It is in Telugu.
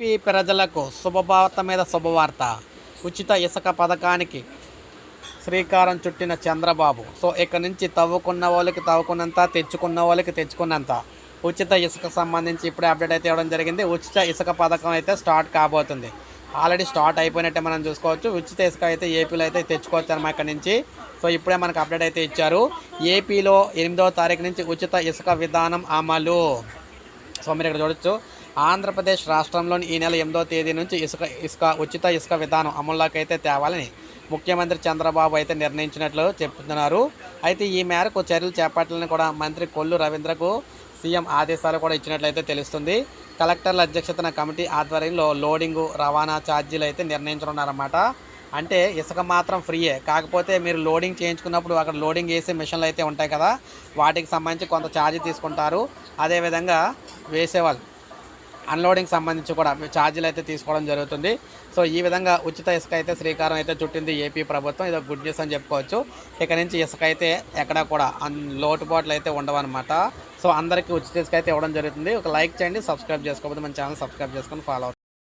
ఏపీ ప్రజలకు శుభవార్త మీద శుభవార్త. ఉచిత ఇసుక పథకానికి శ్రీకారం చుట్టిన చంద్రబాబు. సో ఇక్కడ నుంచి తవ్వుకున్న వాళ్ళకి తవ్వుకున్నంత తెచ్చుకున్న వాళ్ళకి తెచ్చుకున్నంత. ఉచిత ఇసుక సంబంధించి ఇప్పుడే అప్డేట్ అయితే ఇవ్వడం జరిగింది. ఉచిత ఇసుక పథకం అయితే స్టార్ట్ కాబోతుంది. ఆల్రెడీ స్టార్ట్ అయిపోయినట్టే మనం చూసుకోవచ్చు. ఉచిత ఇసుక అయితే ఏపీలో అయితే తెచ్చుకోవచ్చు అనమాట ఇక్కడ నుంచి. సో ఇప్పుడే మనకు అప్డేట్ అయితే ఇచ్చారు. ఏపీలో ఎనిమిదవ తారీఖు నుంచి ఉచిత ఇసుక విధానం అమలు. సో మీరు ఇక్కడ చూడొచ్చు. ఆంధ్రప్రదేశ్ రాష్ట్రంలోని ఈ నెల ఎనిమిదో తేదీ నుంచి ఇసుక ఇసుక ఉచిత ఇసుక విధానం అమల్లోకైతే తేవాలని ముఖ్యమంత్రి చంద్రబాబు అయితే నిర్ణయించినట్లు చెప్తున్నారు. అయితే ఈ మేరకు చర్యలు చేపట్టాలని కూడా మంత్రి కొల్లు రవీంద్రకు సీఎం ఆదేశాలు కూడా ఇచ్చినట్లయితే తెలుస్తుంది. కలెక్టర్ల అధ్యక్షతన కమిటీ ఆధ్వర్యంలో లోడింగు రవాణా ఛార్జీలు అయితే నిర్ణయించనున్నారన్నమాట. అంటే ఇసుక మాత్రం ఫ్రీయే. కాకపోతే మీరు లోడింగ్ చేయించుకున్నప్పుడు అక్కడ లోడింగ్ వేసే మిషన్లు అయితే ఉంటాయి కదా వాటికి సంబంధించి కొంత ఛార్జ్ తీసుకుంటారు. అదేవిధంగా వేసేవాళ్ళు అన్లోడింగ్ సంబంధించి కూడా ఛార్జీలు అయితే తీసుకోవడం జరుగుతుంది. సో ఈ విధంగా ఉచిత ఇసుక అయితే శ్రీకారం అయితే చుట్టింది ఏపీ ప్రభుత్వం. ఇదో గుడ్ న్యూస్ అని చెప్పుకోవచ్చు. ఇక నుంచి ఇసుక అయితే ఎక్కడా కూడా అన్ లోటుపాట్లు అయితే ఉండవన్నమాట. సో అందరికీ ఉచిత ఇసుక అయితే ఇవ్వడం జరుగుతుంది. ఒక లైక్ చేయండి సబ్స్క్రైబ్ చేసుకోకపోతే మన ఛానల్ సబ్స్క్రైబ్ చేసుకొని ఫాలో